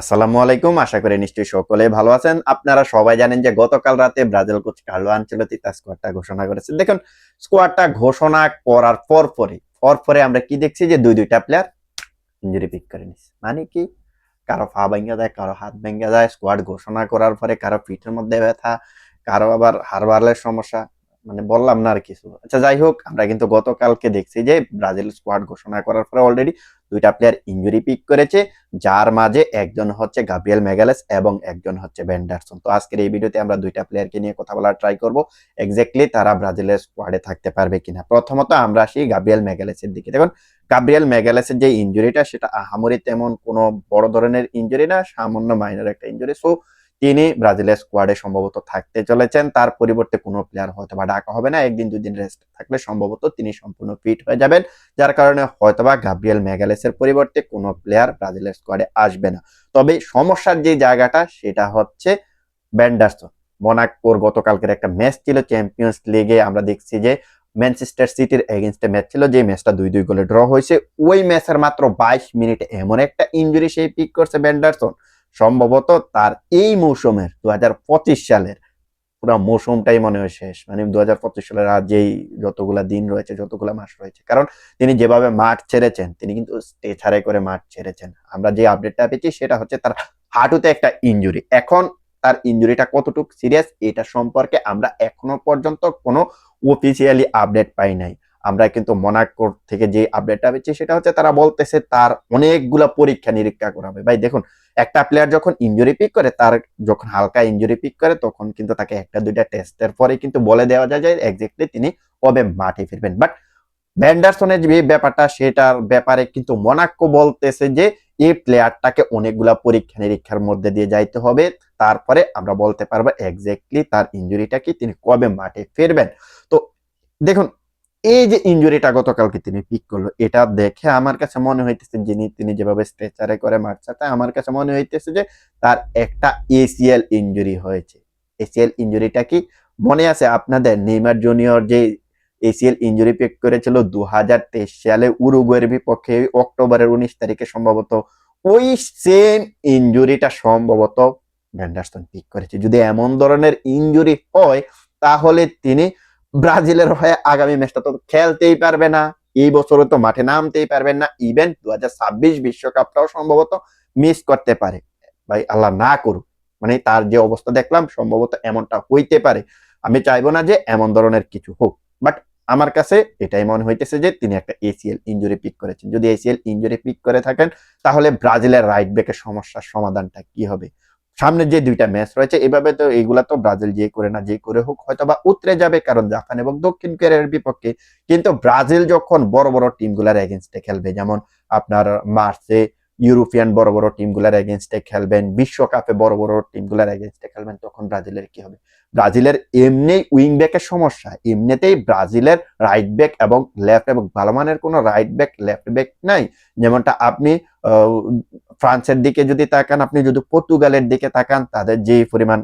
আসসালামু আলাইকুম। আশা করি নিশ্চয়ই সকলে ভালো আছেন। আপনারা সবাই জানেন যে গতকাল রাতে ব্রাজিল কোচ কার্লো আনচেলতি তার স্কোয়াডটা ঘোষণা করেছে। দেখুন স্কোয়াডটা ঘোষণা করার পর পরে পর পরে আমরা কি দেখছি যে দুই, দুইটা প্লেয়ার ইঞ্জুরি পিক করে নিচ্ছে মানে কি? কারও পা ভেঙে যায়, কারও হাত ভেঙে যায় স্কোয়াড ঘোষণা করার পরে কারও পিঠের মধ্যে ব্যথা, কারও আবার হারবারের সমস্যা মানে বললাম না আর কিছু। আচ্ছা যাই হোক, আমরা কিন্তু গতকালকে দেখছি যে ব্রাজিল স্কোয়াড ঘোষণা করার পরে অলরেডি দুইটা প্লেয়ার ইঞ্জুরি পিক করেছে, যার মাঝে একজন হচ্ছে গাব্রিয়েল মেগালেস এবং একজন হচ্ছে ব্যান্ডারসন তো আজকের এই ভিডিওতে আমরা দুইটা প্লেয়ারকে নিয়ে কথা বলার ট্রাই করব। এক্স্যাক্টলি তারা ব্রাজিলের স্কোয়াডে থাকতে পারবে কিনা। প্রথমত আমরা আসি গাব্রিয়েল মেগালেসের দিকে। দেখুন গাব্রিয়েল মেগালেসের যে ইঞ্জুরিটা সেটা আহামরি তেমন কোনো বড় ধরনের ইঞ্জুরি না, সামান্য মাইনর একটা ইঞ্জুরি সো তিনি ব্রাজিলের স্কোয়াডে সম্ভবত থাকতে চলেছেন। তার পরিবর্তে কোনো প্লেয়ার হয়তো বা ডাকা হবে না। একদিন, দুদিন রেস্ট থাকলে সম্ভবত তিনি সম্পূর্ণ ফিট হয়ে যাবেন। যার কারণে হয়তোবা গাব্রিয়েল ম্যাগালেসের পরিবর্তে কোনো প্লেয়ার ব্রাজিলের স্কোয়াডে আসবে না। তবে সমস্যার যে জায়গাটা, সেটা হচ্ছে ব্যান্ডারসন মোনাকোর গতকালকের একটা ম্যাচ ছিল চ্যাম্পিয়ন্স লিগে আমরা দেখছি যে ম্যানচেস্টার সিটির এগেনস্টে ম্যাচ ছিল। যে ম্যাচটা দুই দুই গোলে ড্র হয়েছে। ওই ম্যাচের মাত্র বাইশ মিনিটে এমন একটা ইঞ্জুরি সেই পিক করছে ব্যান্ডারসন সম্ভবত তার এই মৌসুমের দু হাজার পঁচিশ সালের পুরো মৌসুমটাই মনে হয় শেষ। মানে দু হাজার পঁচিশ সালের আর যেই যতগুলা দিন রয়েছে, যতগুলা মাস রয়েছে। কারণ তিনি যেভাবে মাঠ ছেড়েছেন, তিনি কিন্তু স্টে ছাড়াই করে মাঠ ছেড়েছেন। আমরা যে আপডেটটা পেয়েছি, সেটা হচ্ছে তার হাঁটুতে একটা ইঞ্জুরি এখন তার ইঞ্জুরিটা কতটুকু সিরিয়াস এটা সম্পর্কে আমরা এখনও পর্যন্ত কোনো অফিসিয়ালি আপডেট পাই নাই। আমরা কিন্তু মোনাকোর থেকে যে আপডেটটা পেয়েছি সেটা হচ্ছে তারা বলতেছে তার অনেকগুলা পরীক্ষা নিরীক্ষা করা হবে ভাই, দেখুন, একটা প্লেয়ার যখন ইঞ্জুরি পিক করে, তার যখন হালকা ইঞ্জুরি পিক করে, তখন কিন্তু তাকে একটা দুইটা টেস্টের পরে কিন্তু বলে দেওয়া যায় যে এক্স্যাক্টলি তিনি কবে মাঠে ফিরবেন। বাট ভ্যান্ডারসনের যে ব্যাপারটা, সেটার ব্যাপারে কিন্তু মোনাক্কো বলতেছে যে এই প্লেয়ারটাকে অনেকগুলা পরীক্ষা নিরীক্ষার মধ্যে দিয়ে যাইতে হবে। তারপরে আমরা বলতে পারব এক্স্যাক্টলি তার ইঞ্জুরিটা কি তিনি কবে মাঠে ফিরবেন। তো দেখুন এই যে ইঞ্জুরিটা গতকালকে তিনি পিক করল, এটা দেখে আমার কাছে মনে হইতেছে যিনি, তিনি যেভাবে স্ট্রেচারে করে মারছে আমার কাছে মনে হইতেছে যে তার একটা এসিএল ইঞ্জুরি হয়েছে। এসিএল ইঞ্জুরিটা কি? মনে আছে আপনাদের? নেইমার জুনিয়র যে A C L injury pick করেছিল দু হাজার তেইশ সালে উরুগুয়ের বিপক্ষে অক্টোবরের উনিশ তারিখে সম্ভবত ওই সেম ইঞ্জুরিটা সম্ভবত ভ্যান্ডারসন পিক করেছে। যদি এমন ধরনের ইঞ্জুরি হয়, তাহলে তিনি ব্রাজিলের হয়ে আগামী ম্যাচটা তো খেলতেই পারবে না। এই বছরে তো মাঠে নামতেই পারবেন না। ইভেন দু হাজার ছাব্বিশ বিশ্বকাপটাও সম্ভবত মিস করতে পারে। ভাই, আল্লাহ না করুক। মানে তার যে অবস্থা দেখলাম, সম্ভবত এমনটা হইতে পারে। আমি চাইব না যে এমন ধরনের কিছু হোক। বাট আমার কাছে এটাই মনে হইতেছে যে তিনি একটা এসিএল ইঞ্জুরি পিক করেছেন। যদি এসিএল ইঞ্জুরি পিক করে থাকেন, তাহলে ব্রাজিলের রাইট ব্যাকের সমস্যার সমাধানটা কি হবে? সামনে যে দুইটা ম্যাচ রয়েছে, এভাবে তো এইগুলা তো ব্রাজিল যে করে না যে করে হোক হয়তো বা উতরে যাবে কারণ জাপান এবং দক্ষিণ কোরিয়ার বিপক্ষে। কিন্তু ব্রাজিল যখন বড় বড় টিমগুলার এগেনস্টে খেলবে, যেমন আপনার মার্চে ইউরোপিয়ান বড় বড় টিমগুলার এগেনস্টে খেলবেন, বিশ্বকাপে বড় বড় টিমগুলার এগেনস্টে খেলবেন, তখন ব্রাজিলের কি হবে? ব্রাজিলের এমনি উইং ব্যাকের সমস্যা, এমনিতেই ব্রাজিলের রাইট ব্যাক এবং লেফট এবং ভালো মানের কোনো রাইট ব্যাক লেফট ব্যাক নাই। যেমনটা আপনি ফ্রান্সের দিকে যদি তাকান, আপনি যদি পর্তুগালের দিকে তাকান, তাদের যে পরিমাণ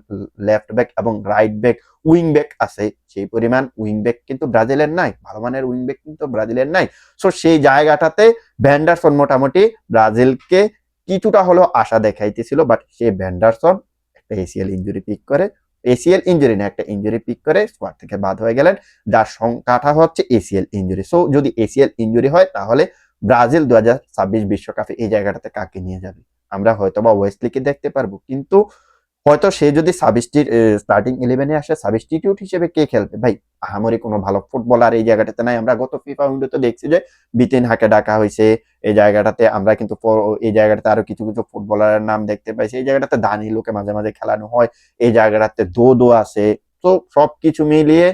লেফট ব্যাক এবং রাইট ব্যাক উইং ব্যাক আছে, সেই পরিমাণ উইং ব্যাক কিন্তু ব্রাজিলের নাই, ভালো মানের উইং ব্যাক কিন্তু ব্রাজিলের নাই। সো সেই জায়গাটাতে ভ্যান্ডারসন মোটামুটি ব্রাজিলকে কিছুটা হলেও আশা দেখাইতেছিল বাট সেই ভ্যান্ডারসন একটা A C L injury pick করে এসিএল ইঞ্জুরি না, একটা ইঞ্জুরি পিক করে স্কোয়াড থেকে বাদ হয়ে গেলেন। যার সংখ্যাটা হচ্ছে A C L injury so যদি এসিএল ইঞ্জুরি হয়, তাহলে ব্রাজিল দু হাজার ছাব্বিশ বিশ্বকাপে এই জায়গাটাতে কাকে নিয়ে যাবে? আমরা হয়তো বা ওয়েস্টলিকে দেখতে পারব, কিন্তু হয়তো সে যদি সাবিস্টির স্টার্টিং ইলেভেনে আসে সাবিস্টিটিউট হিসেবে কে খেলবে? ভাই, আহামরি কোনো ভালো ফুটবলার এই জায়গাটাতে নাই। আমরা গত ফিফা উইন্ডোতে দেখছি যে বিতিন হাকে ডাকা হয়েছে, এই জায়গাটাতে আমরা কিন্তু এই জায়গাটাতে আরও কিছু কিছু ফুটবলারের নাম দেখতে পাইছি এই জায়গাটাতে দানিলোকে মাঝে মাঝে খেলানো হয়, এই জায়গাটাতে দো দো আছে। তো সবকিছু মিলিয়ে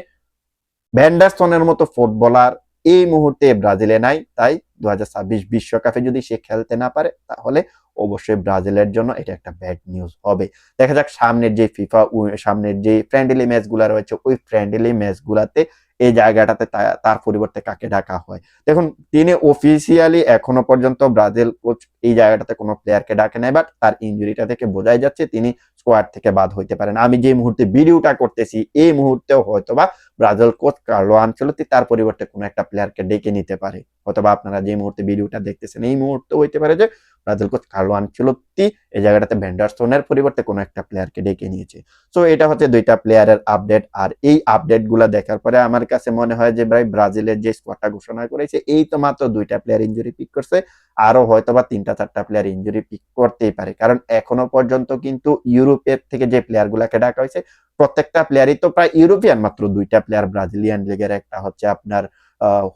ভ্যান্ডারসনের মতো ফুটবলার এই মুহূর্তে ব্রাজিলে নাই, তাই দু হাজার ছাব্বিশ বিশ্বকাপে যদি সে খেলতে না পারে, তাহলে অবশ্যই ব্রাজিলের জন্য এটা একটা ব্যাড নিউজ হবে। দেখা যাক সামনের যে ফিফা সামনের যে ফ্রেন্ডলি ম্যাচগুলো রয়েছে, ওই ফ্রেন্ডলি ম্যাচগুলাতে এই জায়গাটাতে তার পরিবর্তে কাকে ডাকা হয়। দেখুন, তিনি অফিসিয়ালি এখনও পর্যন্ত ব্রাজিল কোচ এই জায়গাটাতে কোনো প্লেয়ারকে ডাকে নাই বাট তার ইঞ্জুরিটা থেকে বোঝাই যাচ্ছে, তিনি স্কোয়াড থেকে বাদ হইতে পারেন আমি যে মুহূর্তে ভিডিওটা করতেছি, এই মুহূর্তেও হয়তোবা ব্রাজিল কোচ কার্লো আনচলতি তার পরিবর্তে কোনো একটা প্লেয়ারকে ডেকে নিতে পারে। অথবা আপনারা যে মুহূর্তে ভিডিওটা দেখতেছেন, এই মুহূর্তে হইতে পারে যে ব্রাজিল কোচ কার্লো আনচেলত্তি এই জায়গাটাতে ভেন্ডারসনের পরিবর্তে কোনো একটা প্লেয়ারকে ডেকে নিয়েছে। সো এটা হচ্ছে দুইটা প্লেয়ারের আপডেট আর এই আপডেটগুলা দেখার পরে আমার কাছে মনে হয় যে, ভাই, ব্রাজিলের যে স্কোয়াডটা ঘোষণা করেছে, এই তো মাত্র দুইটা প্লেয়ার ইঞ্জুরি পিক করছে। আরও হয়তো বা তিনটা, চারটা প্লেয়ার ইঞ্জুরি পিক করতেই পারে। কারণ এখনও পর্যন্ত কিন্তু ইউরোপের থেকে যে প্লেয়ার গুলাকে ডাকা হয়েছে, প্রত্যেকটা প্লেয়ারই তো প্রায় ইউরোপিয়ান, মাত্র দুইটা প্লেয়ার ব্রাজিলিয়ান লিগের একটা হচ্ছে আপনার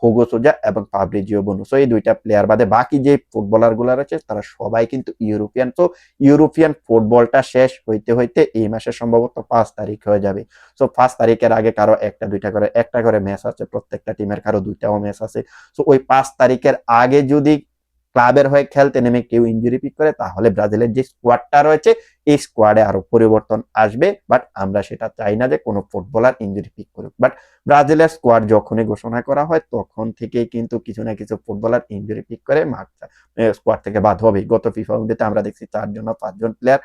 হুগো সোজা এবং পাবরিজিও বনু সো এই দুইটা প্লেয়ার বাদে বাকি যে ফুটবলারগুলা রয়েছে, তারা সবাই কিন্তু ইউরোপিয়ান তো ইউরোপিয়ান ফুটবলটা শেষ হইতে হইতে এই মাসে সম্ভবত পাঁচ তারিখ হয়ে যাবে। সো পাঁচ তারিখের আগে কারও একটা, দুইটা করে, একটা করে ম্যাচ আছে, প্রত্যেকটা টিমের কারও দুইটাও ম্যাচ আছে। সো ওই পাঁচ তারিখের আগে যদি ক্লাবের হয়ে খেলতে নেমে কেউ ইঞ্জুরি পিক করে, তাহলে ব্রাজিলের যে স্কোয়াডটা রয়েছে, এই স্কোয়াডে আরও পরিবর্তন আসবে। বাট আমরা সেটা চাই না যে কোনো ফুটবলার ইঞ্জুরি পিক করুক। বাট ব্রাজিলের স্কোয়াড যখনই ঘোষণা করা হয়, তখন থেকেই কিন্তু কিছু না কিছু ফুটবলার ইঞ্জুরি পিক করে মাঠ স্কোয়াড থেকে বাদ হবে গত ফিফা আমরা দেখছি চারজন পাঁচজন প্লেয়ার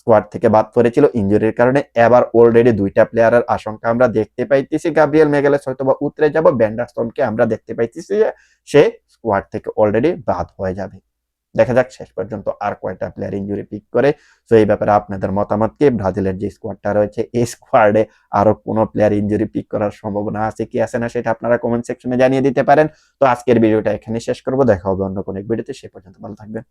স্কোয়াড থেকে বাদ পড়েছিল। ইঞ্জুরির কারণে এবার অলরেডি দুইটা প্লেয়ারের আশঙ্কা আমরা দেখতে পাইতেছি। গাব্রিয়েল মেগালেস হয়তো বা উতরে যাব ব্যান্ডারসনকে আমরা দেখতে পাইতেছি যে সে স্কোয়াড থেকে অলরেডি বাদ হয়ে যাবে। দেখা যাক শেষ পর্যন্ত আর কয়টা প্লেয়ার ইঞ্জুরি পিক করে। তো এই ব্যাপারে আপনাদের মতামত কি ব্রাজিলের যে স্কোয়াডটা রয়েছে, এই স্কোয়াডে আরও কোনো প্লেয়ার ইঞ্জুরি পিক করার সম্ভাবনা আছে কি আছে না সেটা আপনারা কমেন্ট সেকশনে জানিয়ে দিতে পারেন। তো, আজকের ভিডিওটা এখানে শেষ করব। দেখা হবে অন্য কোনো ভিডিওতে। সে পর্যন্ত ভালো থাকবেন।